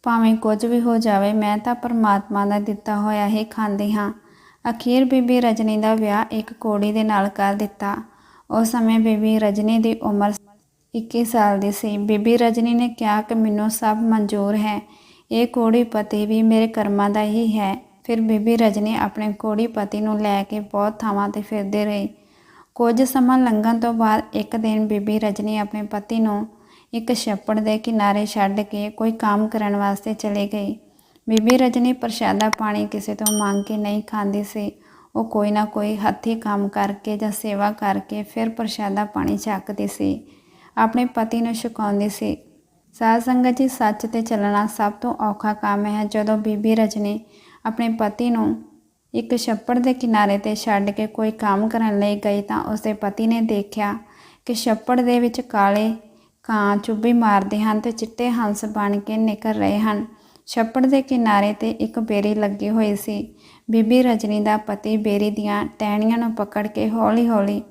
ਭਾਵੇਂ ਕੁਝ ਵੀ ਹੋ ਜਾਵੇ, ਮੈਂ ਤਾਂ ਪਰਮਾਤਮਾ ਦਾ ਦਿੱਤਾ ਹੋਇਆ ਹੀ ਖਾਂਦੀ ਹਾਂ। ਅਖੀਰ ਬੀਬੀ ਰਜਨੀ ਦਾ ਵਿਆਹ ਇੱਕ ਕੋੜੀ ਦੇ ਨਾਲ ਕਰ ਦਿੱਤਾ। ਉਸ ਸਮੇਂ ਬੀਬੀ ਰਜਨੀ ਦੀ ਉਮਰ 21 ਸਾਲ ਦੀ ਸੀ। ਬੀਬੀ ਰਜਨੀ ਨੇ ਕਿਹਾ ਕਿ ਮੈਨੂੰ ਸਭ ਮਨਜ਼ੂਰ ਹੈ। ਇਹ ਕੋੜੀ ਪਤੀ ਵੀ ਮੇਰੇ ਕਰਮਾਂ ਦਾ ਹੀ ਹੈ। ਫਿਰ ਬੀਬੀ ਰਜਨੀ ਆਪਣੇ ਕੋੜੀ ਪਤੀ ਨੂੰ ਲੈ ਕੇ ਬਹੁਤ ਥਾਵਾਂ ਤੇ ਫਿਰਦੇ ਰਹੀ। ਕੁਝ ਸਮਾਂ ਲੰਘਣ ਤੋਂ ਬਾਅਦ ਇੱਕ ਦਿਨ ਬੀਬੀ ਰਜਨੀ ਆਪਣੇ ਪਤੀ ਨੂੰ ਇੱਕ ਛੱਪੜ ਦੇ ਕਿਨਾਰੇ ਛੱਡ ਕੇ ਕੋਈ ਕੰਮ ਕਰਨ ਵਾਸਤੇ ਚਲੇ ਗਈ। ਬੀਬੀ ਰਜਨੀ ਪ੍ਰਸ਼ਾਦਾ ਪਾਣੀ ਕਿਸੇ ਤੋਂ ਮੰਗ ਕੇ ਨਹੀਂ ਖਾਂਦੀ ਸੀ। ਉਹ ਕੋਈ ਨਾ ਕੋਈ ਹੱਥੀਂ ਕੰਮ ਕਰਕੇ ਜਾਂ ਸੇਵਾ ਕਰਕੇ ਫਿਰ ਪ੍ਰਸ਼ਾਦਾ ਪਾਣੀ ਚੱਕਦੀ ਸੀ। ਆਪਣੇ ਪਤੀ ਨੂੰ ਛਕਾਉਂਦੀ ਸੀ। ਸਾਧ ਸੰਗਤ ਜੀ, ਸੱਚ ਤੇ ਚੱਲਣਾ ਸਭ ਤੋਂ ਔਖਾ ਕੰਮ ਹੈ। ਜਦੋਂ ਬੀਬੀ ਰਜਨੀ ਆਪਣੇ ਪਤੀ ਨੂੰ ਇੱਕ ਛੱਪੜ ਦੇ ਕਿਨਾਰੇ ਤੇ ਛੱਡ ਕੇ ਕੋਈ ਕੰਮ ਕਰਨ ਲਈ ਗਈ ਤਾਂ ਉਸਦੇ ਪਤੀ ਨੇ ਦੇਖਿਆ ਕਿ ਛੱਪੜ ਦੇ ਵਿੱਚ ਕਾਲੇ ਕਾਂ ਚੁੱਭੀ ਮਾਰਦੇ ਹਨ ਤੇ ਚਿੱਟੇ ਹੰਸ ਬਣ ਕੇ ਨਿਕਲ ਰਹੇ ਹਨ। ਛੱਪੜ ਦੇ ਕਿਨਾਰੇ ਤੇ ਇੱਕ ਬੇਰੀ ਲੱਗੀ ਹੋਈ ਸੀ। ਬੀਬੀ ਰਜਨੀ ਦਾ ਪਤੀ ਬੇਰੀ ਦੀਆਂ ਟਹਿਣੀਆਂ ਨੂੰ ਪਕੜ ਕੇ ਹੌਲੀ-ਹੌਲੀ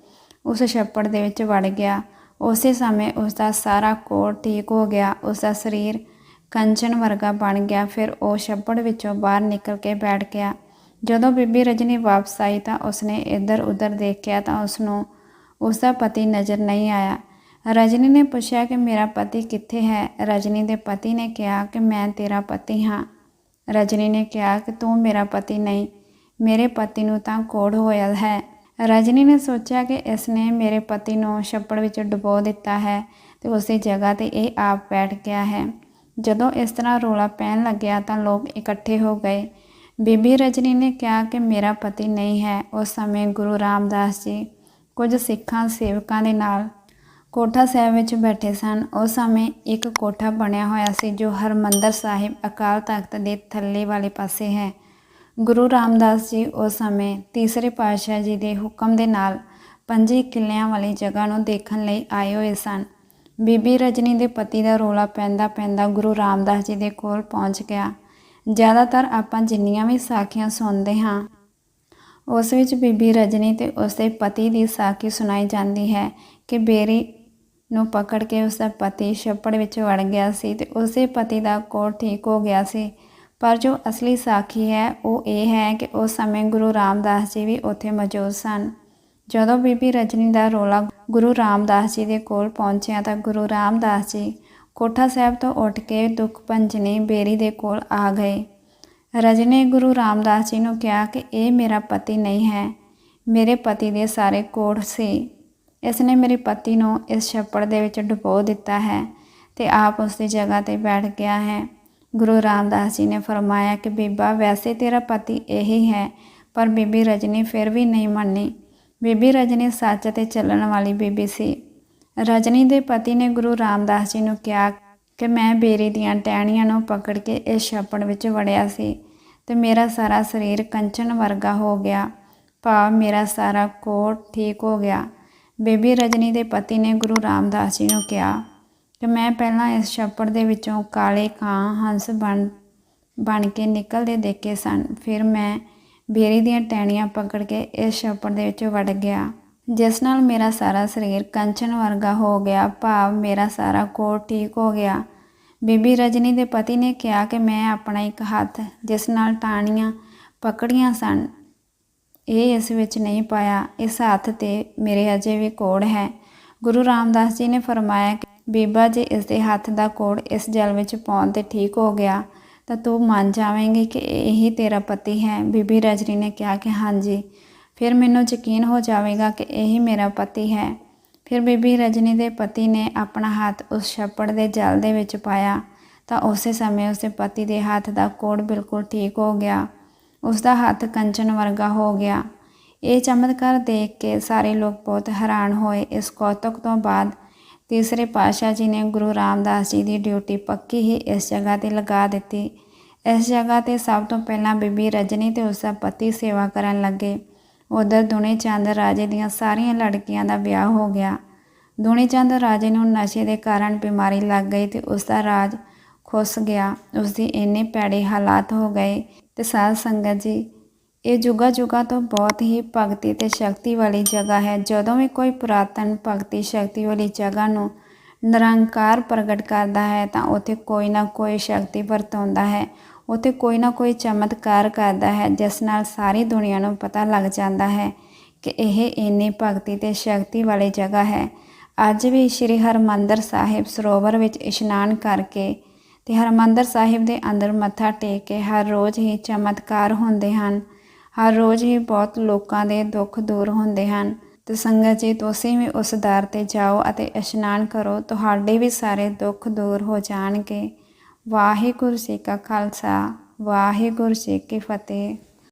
ਉਸ ਛੱਪੜ ਦੇ ਵਿੱਚ ਵੜ ਗਿਆ। ਉਸੇ ਸਮੇਂ ਉਸ ਦਾ ਸਾਰਾ ਕੋਟ ਠੀਕ ਹੋ ਗਿਆ। ਉਸ ਦਾ ਸਰੀਰ ਕੰਚਨ ਵਰਗਾ ਬਣ ਗਿਆ। ਫਿਰ ਉਹ ਛੱਪੜ ਵਿੱਚੋਂ ਬਾਹਰ ਨਿਕਲ ਕੇ ਬੈਠ ਗਿਆ। ਜਦੋਂ ਬੀਬੀ ਰਜਨੀ ਵਾਪਸ ਆਈ ਤਾਂ ਉਸਨੇ ਇੱਧਰ ਉੱਧਰ ਦੇਖਿਆ ਤਾਂ ਉਸਨੂੰ ਉਸ ਦਾ ਪਤੀ ਨਜ਼ਰ ਨਹੀਂ ਆਇਆ। ਰਜਨੀ ਨੇ ਪੁੱਛਿਆ ਕਿ, ਮੇਰਾ ਪਤੀ ਕਿੱਥੇ ਹੈ? ਰਜਨੀ ਦੇ ਪਤੀ ਨੇ ਕਿਹਾ ਕਿ, ਮੈਂ ਤੇਰਾ ਪਤੀ ਹਾਂ। ਰਜਨੀ ਨੇ ਕਿਹਾ ਕਿ ਤੂੰ ਮੇਰਾ ਪਤੀ ਨਹੀਂ, ਮੇਰੇ ਪਤੀ ਨੂੰ ਤਾਂ ਕੋੜ ਹੋਇਆ ਹੈ। ਰਜਨੀ ਨੇ ਸੋਚਿਆ ਕਿ ਇਸ ਨੇ ਮੇਰੇ ਪਤੀ ਨੂੰ ਛੱਪੜ ਵਿੱਚ ਡੁਬੋ ਦਿੱਤਾ ਹੈ ਤੇ ਉਸੇ ਜਗ੍ਹਾ ਤੇ ਇਹ ਆਪ ਬੈਠ ਗਿਆ ਹੈ। ਜਦੋਂ ਇਸ ਤਰ੍ਹਾਂ ਰੋਲਾ ਪੈਣ ਲੱਗਿਆ ਤਾਂ ਲੋਕ ਇਕੱਠੇ ਹੋ ਗਏ। ਬੀਬੀ ਰਜਨੀ ਨੇ ਕਿਹਾ ਕਿ ਮੇਰਾ ਪਤੀ ਨਹੀਂ ਹੈ। ਉਸ ਸਮੇਂ ਗੁਰੂ ਰਾਮਦਾਸ ਜੀ ਕੁਝ ਸਿੱਖਾਂ ਸੇਵਕਾਂ ਦੇ ਨਾਲ ਕੋਠਾ ਸਾਹਿਬ ਵਿੱਚ ਬੈਠੇ ਸਨ। ਉਸ ਸਮੇਂ ਇੱਕ ਕੋਠਾ ਬਣਿਆ ਹੋਇਆ ਸੀ, ਜੋ ਹਰਮੰਦਰ ਸਾਹਿਬ ਅਕਾਲ ਤਖਤ ਦੇ ਥੱਲੇ ਵਾਲੇ ਪਾਸੇ ਹੈ। ਗੁਰੂ ਰਾਮਦਾਸ ਜੀ ਉਸ ਸਮੇਂ ਤੀਸਰੇ ਪਾਤਸ਼ਾਹ ਜੀ ਦੇ ਹੁਕਮ ਦੇ ਨਾਲ ਪੰਜੇ ਕਿੱਲਿਆਂ ਵਾਲੀ ਜਗ੍ਹਾ ਨੂੰ ਦੇਖਣ ਲਈ ਆਏ ਹੋਏ ਸਨ। ਬੀਬੀ ਰਜਨੀ ਦੇ ਪਤੀ ਦਾ ਰੋਲਾ ਪੈਂਦਾ ਪੈਂਦਾ ਗੁਰੂ ਰਾਮਦਾਸ ਜੀ ਦੇ ਕੋਲ ਪਹੁੰਚ ਗਿਆ। ਜ਼ਿਆਦਾਤਰ ਆਪਾਂ ਜਿੰਨੀਆਂ ਵੀ ਸਾਖੀਆਂ ਸੁਣਦੇ ਹਾਂ, ਉਸ ਵਿੱਚ ਬੀਬੀ ਰਜਨੀ ਤੇ ਉਸਦੇ ਪਤੀ ਦੀ ਸਾਖੀ ਸੁਣਾਈ ਜਾਂਦੀ ਹੈ ਕਿ ਬੇਰੀ ਨੂੰ ਪਕੜ ਕੇ ਉਸ ਦਾ ਪਤੀ ਛੱਪੜ ਵਿੱਚ ਵੜ ਗਿਆ ਸੀ ਤੇ ਉਸੇ ਪਤੀ ਦਾ ਕੋੜ ਠੀਕ ਹੋ ਗਿਆ ਸੀ। ਪਰ ਜੋ ਅਸਲੀ ਸਾਖੀ ਹੈ, ਉਹ ਇਹ ਹੈ ਕਿ ਉਸ ਸਮੇਂ ਗੁਰੂ ਰਾਮਦਾਸ ਜੀ ਵੀ ਉੱਥੇ ਮੌਜੂਦ ਸਨ। ਜਦੋਂ ਬੀਬੀ ਰਜਨੀ ਦਾ ਰੋਲਾ ਗੁਰੂ ਰਾਮਦਾਸ ਜੀ ਦੇ ਕੋਲ ਪਹੁੰਚਿਆ ਤਾਂ ਗੁਰੂ ਰਾਮਦਾਸ ਜੀ ਕੋਠਾ ਸਾਹਿਬ ਤੋਂ ਉੱਠ ਕੇ ਦੁੱਖ ਪੰਜਨੀ ਬੇਰੀ ਦੇ ਕੋਲ ਆ ਗਏ। ਰਜਨੀ ਗੁਰੂ ਰਾਮਦਾਸ ਜੀ ਨੂੰ ਕਿਹਾ ਕਿ ਇਹ ਮੇਰਾ ਪਤੀ ਨਹੀਂ ਹੈ। ਮੇਰੇ ਪਤੀ ਦੇ ਸਾਰੇ ਕੋੜ ਸੀ। ਇਸ ਨੇ ਮੇਰੇ ਪਤੀ ਨੂੰ ਇਸ ਛੱਪੜ ਦੇ ਵਿੱਚ ਡੁਬੋ ਦਿੱਤਾ ਹੈ ਤੇ ਆਪ ਉਸ ਦੀ ਜਗ੍ਹਾ ਤੇ ਬੈਠ ਗਿਆ ਹੈ। ਗੁਰੂ ਰਾਮਦਾਸ ਜੀ ਨੇ ਫਰਮਾਇਆ ਕਿ, ਬੀਬਾ, ਵੈਸੇ ਤੇਰਾ ਪਤੀ ਇਹੀ ਹੈ, ਪਰ ਬੀਬੀ ਰਜਨੀ ਫਿਰ ਵੀ ਨਹੀਂ ਮੰਨੀ। ਬੀਬੀ ਰਜਨੀ ਸੱਚ ਤੇ ਚੱਲਣ ਵਾਲੀ ਬੀਬੀ ਸੀ। ਰਜਨੀ ਦੇ ਪਤੀ ਨੇ ਗੁਰੂ ਰਾਮਦਾਸ ਜੀ ਨੂੰ ਕਿਹਾ ਕਿ ਮੈਂ ਬੇਰੀ ਦੀਆਂ ਟਹਿਣੀਆਂ ਨੂੰ ਪਕੜ ਕੇ ਇਸ ਛੱਪੜ ਵਿੱਚ ਵੜਿਆ ਸੀ ਤੇ ਮੇਰਾ ਸਾਰਾ ਸਰੀਰ ਕੰਚਨ ਵਰਗਾ ਹੋ ਗਿਆ। ਭਾਵ ਮੇਰਾ ਸਾਰਾ ਕੋਟ ਠੀਕ ਹੋ ਗਿਆ। ਬੀਬੀ ਰਜਨੀ ਦੇ ਪਤੀ ਨੇ ਗੁਰੂ ਰਾਮਦਾਸ ਜੀ ਨੂੰ ਕਿਹਾ ਕਿ ਮੈਂ ਪਹਿਲਾਂ ਇਸ ਛੱਪੜ ਦੇ ਵਿੱਚੋਂ ਕਾਲੇ ਕਾਂ, ਹੰਸ ਬਣ ਬਣ ਕੇ ਨਿਕਲਦੇ ਦੇਖੇ ਸਨ। ਫਿਰ ਮੈਂ ਬੇਰੀ ਦੀਆਂ ਟਹਿਣੀਆਂ ਪਕੜ ਕੇ ਇਸ ਛੱਪੜ ਦੇ ਵਿੱਚ ਵੜ ਗਿਆ। ਜਿਸ ਨਾਲ ਮੇਰਾ ਸਾਰਾ ਸਰੀਰ ਕੰਚਨ ਵਰਗਾ ਹੋ ਗਿਆ, ਭਾਵ ਮੇਰਾ ਸਾਰਾ ਕੋਟ ਠੀਕ ਹੋ ਗਿਆ। ਬੀਬੀ ਰਜਨੀ ਦੇ ਪਤੀ ਨੇ ਕਿਹਾ ਕਿ ਮੈਂ ਆਪਣਾ ਇੱਕ ਹੱਥ, ਜਿਸ ਨਾਲ ਟਾਣੀਆਂ ਪਕੜੀਆਂ ਸਨ ਇਹ ਇਸ ਵਿੱਚ ਨਹੀਂ ਪਾਇਆ। ਇਸ ਹੱਥ ਤੇ ਮੇਰੇ ਅਜੇ ਵੀ ਕੋੜ ਹੈ। ਗੁਰੂ ਰਾਮਦਾਸ ਜੀ ਨੇ ਫਰਮਾਇਆ ਕਿ ਬੀਬਾ ਜੀ ਇਸ ਦੇ ਹੱਥ ਦਾ ਕੋੜ ਇਸ ਜਲ ਵਿੱਚ ਪਾਉਣ ਤੇ ਠੀਕ ਹੋ ਗਿਆ, ਤਾਂ ਤੂੰ ਮੰਨ ਜਾਵੇਂਗੀ ਕਿ ਇਹੀ ਤੇਰਾ ਪਤੀ ਹੈ। ਬੀਬੀ ਰਜਨੀ ਨੇ ਕਿਹਾ ਕਿ ਹਾਂਜੀ। ਫਿਰ ਮੈਨੂੰ ਯਕੀਨ ਹੋ ਜਾਵੇਗਾ ਕਿ ਇਹੀ ਮੇਰਾ ਪਤੀ ਹੈ। ਫਿਰ ਬੀਬੀ ਰਜਨੀ ਦੇ ਪਤੀ ਨੇ ਆਪਣਾ ਹੱਥ ਉਸ ਛੱਪੜ ਦੇ ਜਲ ਦੇ ਵਿੱਚ ਪਾਇਆ, ਤਾਂ ਉਸੇ ਸਮੇਂ ਉਸਦੇ ਪਤੀ ਦੇ ਹੱਥ ਦਾ ਕੋੜ ਬਿਲਕੁਲ ਠੀਕ ਹੋ ਗਿਆ। ਉਸ ਦਾ ਹੱਥ ਕੰਚਨ ਵਰਗਾ ਹੋ ਗਿਆ। ਇਹ ਚਮਤਕਾਰ ਦੇਖ ਕੇ ਸਾਰੇ ਲੋਕ ਬਹੁਤ ਹੈਰਾਨ ਹੋਏ। ਇਸ ਕੌਤਕ ਤੋਂ ਬਾਅਦ ਤੀਸਰੇ ਪਾਤਸ਼ਾਹ ਜੀ ਨੇ ਗੁਰੂ ਰਾਮਦਾਸ ਜੀ ਦੀ ਡਿਊਟੀ ਪੱਕੀ ਹੀ ਇਸ ਜਗ੍ਹਾ ਤੇ ਲਗਾ ਦਿੱਤੀ। ਇਸ ਜਗ੍ਹਾ ਤੇ ਸਭ ਤੋਂ ਪਹਿਲਾਂ ਬੀਬੀ ਰਜਨੀ ਤੇ ਉਸ ਦਾ ਪਤੀ ਸੇਵਾ ਕਰਨ ਲੱਗੇ। ਉਧਰ ਦੁਨੀ ਚੰਦ ਰਾਜੇ ਦੀਆਂ ਸਾਰੀਆਂ ਲੜਕੀਆਂ ਦਾ ਵਿਆਹ ਹੋ ਗਿਆ। ਦੁਨੀ ਚੰਦ ਰਾਜੇ ਨੂੰ ਨਸ਼ੇ ਦੇ ਕਾਰਨ ਬਿਮਾਰੀ ਲੱਗ ਗਈ ਤੇ ਉਸ ਦਾ ਰਾਜ ਖੁੱਸ ਗਿਆ। ਉਸ ਦੀ ਇੰਨੇ ਪੈੜੇ ਹਾਲਾਤ ਹੋ ਗਏ ਤੇ ਸਾਧ ਸੰਗਤ ਜੀ, ਇਹ ਜੁਗਾ ਜੁਗਾ ਤੋਂ ਬਹੁਤ ਹੀ ਭਗਤੀ ਤੇ ਸ਼ਕਤੀ ਵਾਲੀ ਜਗ੍ਹਾ ਹੈ। ਜਦੋਂ ਵੀ ਕੋਈ ਪੁਰਾਤਨ ਭਗਤੀ ਸ਼ਕਤੀ ਵਾਲੀ ਜਗ੍ਹਾ ਨੂੰ ਨਿਰੰਕਾਰ ਪ੍ਰਗਟ ਕਰਦਾ ਹੈ, ਤਾਂ ਉੱਥੇ ਕੋਈ ਨਾ ਕੋਈ ਸ਼ਕਤੀ ਵਰਤਾਉਂਦਾ ਹੈ। ਉੱਥੇ ਕੋਈ ਨਾ ਕੋਈ ਚਮਤਕਾਰ ਕਰਦਾ ਹੈ, ਜਿਸ ਨਾਲ ਸਾਰੀ ਦੁਨੀਆ ਨੂੰ ਪਤਾ ਲੱਗ ਜਾਂਦਾ ਹੈ ਕਿ ਇਹ ਇੰਨੀ ਭਗਤੀ ਤੇ ਸ਼ਕਤੀ ਵਾਲੀ ਜਗ੍ਹਾ ਹੈ। ਅੱਜ ਵੀ ਸ੍ਰੀ ਹਰਮੰਦਰ ਸਾਹਿਬ ਸਰੋਵਰ ਵਿੱਚ ਇਸ਼ਨਾਨ ਕਰਕੇ ਤੇ ਹਰਮੰਦਰ ਸਾਹਿਬ ਦੇ ਅੰਦਰ ਮੱਥਾ ਟੇਕ ਕੇ ਹਰ ਰੋਜ਼ ਹੀ ਚਮਤਕਾਰ ਹੁੰਦੇ ਹਨ। ਹਰ ਰੋਜ਼ ਹੀ ਬਹੁਤ ਲੋਕਾਂ ਦੇ ਦੁੱਖ ਦੂਰ ਹੁੰਦੇ ਹਨ। ਤੇ ਸੰਗਤ ਜੀ, ਤੁਸੀਂ ਵੀ ਉਸ ਦਰ ਤੇ ਜਾਓ ਅਤੇ ਇਸ਼ਨਾਨ ਕਰੋ। ਤੁਹਾਡੇ ਵੀ ਸਾਰੇ ਦੁੱਖ ਦੂਰ ਹੋ ਜਾਣਗੇ। ਵਾਹਿਗੁਰੂ ਜੀ ਕਾ ਖਾਲਸਾ, ਵਾਹਿਗੁਰੂ ਜੀ ਕੀ ਫਤਿਹ।